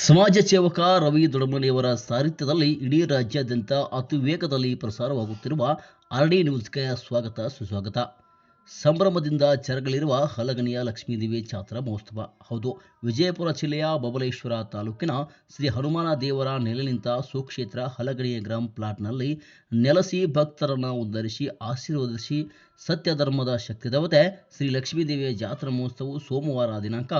ಸಮಾಜ ಸೇವಕ ರವಿ ದೊಡಮನೆಯವರ ಸಾಹಿತ್ಯದಲ್ಲಿ ಇಡೀ ರಾಜ್ಯಾದ್ಯಂತ ಅತಿ ವೇಗದಲ್ಲಿ ಪ್ರಸಾರವಾಗುತ್ತಿರುವ ಆರ್ಡಿ ನ್ಯೂಸ್ಗೆ ಸ್ವಾಗತ ಸುಸ್ವಾಗತ. ಸಂಭ್ರಮದಿಂದ ಜರುಗಲಿರುವ ಹಲಗನಿಯ ಲಕ್ಷ್ಮೀದೇವಿ ಜಾತ್ರಾ ಮಹೋತ್ಸವ. ಹೌದು, ವಿಜಯಪುರ ಜಿಲ್ಲೆಯ ಬಬಲೇಶ್ವರ ತಾಲೂಕಿನ ಶ್ರೀ ಹನುಮಾನ ದೇವರ ನೆಲೆನಿಂತ ಸುಕ್ಷೇತ್ರ ಹಲಗಣಿಯ ಗ್ರಾಮ ಪ್ಲಾಟ್ನಲ್ಲಿ ನೆಲೆಸಿ ಭಕ್ತರನ್ನು ಉದ್ಧರಿಸಿ, ಆಶೀರ್ವದಿಸಿ ಸತ್ಯಧರ್ಮದ ಶಕ್ತಿ ದೇವತೆ ಶ್ರೀ ಲಕ್ಷ್ಮೀದೇವಿಯ ಜಾತ್ರಾ ಮಹೋತ್ಸವವು ಸೋಮವಾರ ದಿನಾಂಕ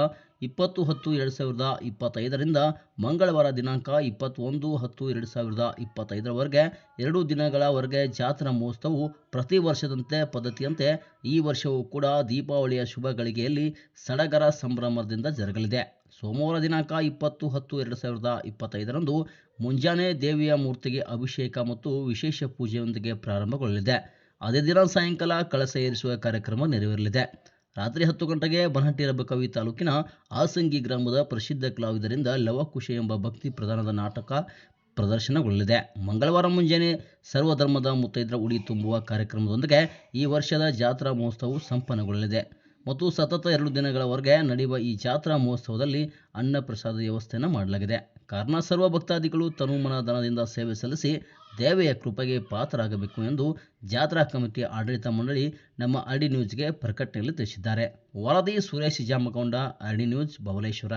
ಇಪ್ಪತ್ತು ಹತ್ತು ಎರಡು ಸಾವಿರದ ಇಪ್ಪತ್ತೈದರಿಂದ ಮಂಗಳವಾರ ದಿನಾಂಕ ಇಪ್ಪತ್ತೊಂದು ಹತ್ತು ಎರಡು ಸಾವಿರದ ಇಪ್ಪತ್ತೈದರವರೆಗೆ ಎರಡು ದಿನಗಳವರೆಗೆ ಜಾತ್ರಾ ಮಹೋತ್ಸವವು ಪ್ರತಿ ವರ್ಷದಂತೆ ಪದ್ಧತಿಯಂತೆ ಈ ವರ್ಷವೂ ಕೂಡ ದೀಪಾವಳಿಯ ಶುಭ ಗಳಿಗೆಯಲ್ಲಿ ಸಡಗರ ಸಂಭ್ರಮದಿಂದ ಜರುಗಲಿದೆ. ಸೋಮವಾರ ದಿನಾಂಕ ಇಪ್ಪತ್ತು ಹತ್ತು ಎರಡು ಸಾವಿರದ ಇಪ್ಪತ್ತೈದರಂದು ಮುಂಜಾನೆ ದೇವಿಯ ಮೂರ್ತಿಗೆ ಅಭಿಷೇಕ ಮತ್ತು ವಿಶೇಷ ಪೂಜೆಯೊಂದಿಗೆ ಪ್ರಾರಂಭಗೊಳ್ಳಲಿದೆ. ಅದೇ ದಿನ ಸಾಯಂಕಾಲ ಕಳಸ ಏರಿಸುವ ಕಾರ್ಯಕ್ರಮ ನೆರವೇರಲಿದೆ. ರಾತ್ರಿ ಹತ್ತು ಗಂಟೆಗೆ ಬನಹಟ್ಟಿರಬಕವಿ ತಾಲೂಕಿನ ಆಸಂಗಿ ಗ್ರಾಮದ ಪ್ರಸಿದ್ಧ ಕಲಾವಿದರಿಂದ ಲವಕುಶ ಎಂಬ ಭಕ್ತಿ ಪ್ರಧಾನದ ನಾಟಕ ಪ್ರದರ್ಶನಗೊಳ್ಳಲಿದೆ. ಮಂಗಳವಾರ ಮುಂಜಾನೆ ಸರ್ವಧರ್ಮದ ಮುತ್ತೈದರ ಉಡಿ ತುಂಬುವ ಕಾರ್ಯಕ್ರಮದೊಂದಿಗೆ ಈ ವರ್ಷದ ಜಾತ್ರಾ ಮಹೋತ್ಸವವು ಸಂಪನ್ನಗೊಳ್ಳಲಿದೆ. ಮತ್ತು ಸತತ ಎರಡು ದಿನಗಳವರೆಗೆ ನಡೆಯುವ ಈ ಜಾತ್ರಾ ಮಹೋತ್ಸವದಲ್ಲಿ ಅನ್ನಪ್ರಸಾದ ವ್ಯವಸ್ಥೆಯನ್ನು ಮಾಡಲಾಗಿದೆ. ಕಾರಣ ಸರ್ವ ಭಕ್ತಾದಿಗಳು ತನುಮನ ದನದಿಂದ ಸೇವೆ ಸಲ್ಲಿಸಿ ದೇವೆಯ ಕೃಪೆಗೆ ಪಾತ್ರರಾಗಬೇಕು ಎಂದು ಜಾತ್ರಾ ಕಮಿಟಿ ಆಡಳಿತ ಮಂಡಳಿ ನಮ್ಮ ಅರ್ಡಿ ನ್ಯೂಸ್ಗೆ ಪ್ರಕಟಣೆಯಲ್ಲಿ ತಿಳಿಸಿದ್ದಾರೆ. ವರದಿ ಸುರೇಶ್ ಜಾಮಗೊಂಡ ಅರ್ಡಿ ನ್ಯೂಸ್ ಬಬಲೇಶ್ವರ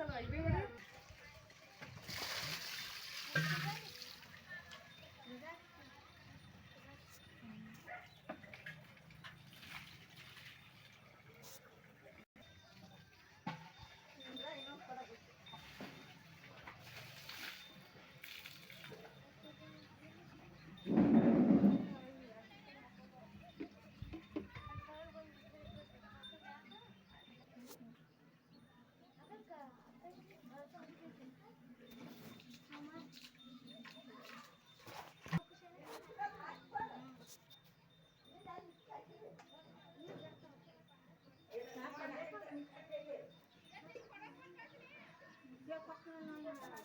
ಜಾತ್ರೆ Ya pasó la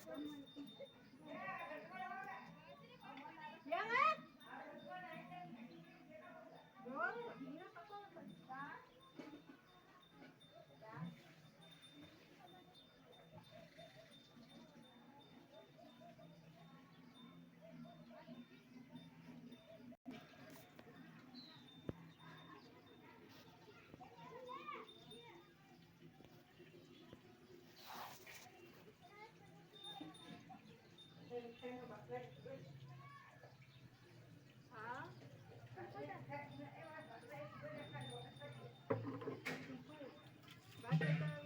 Vai tentar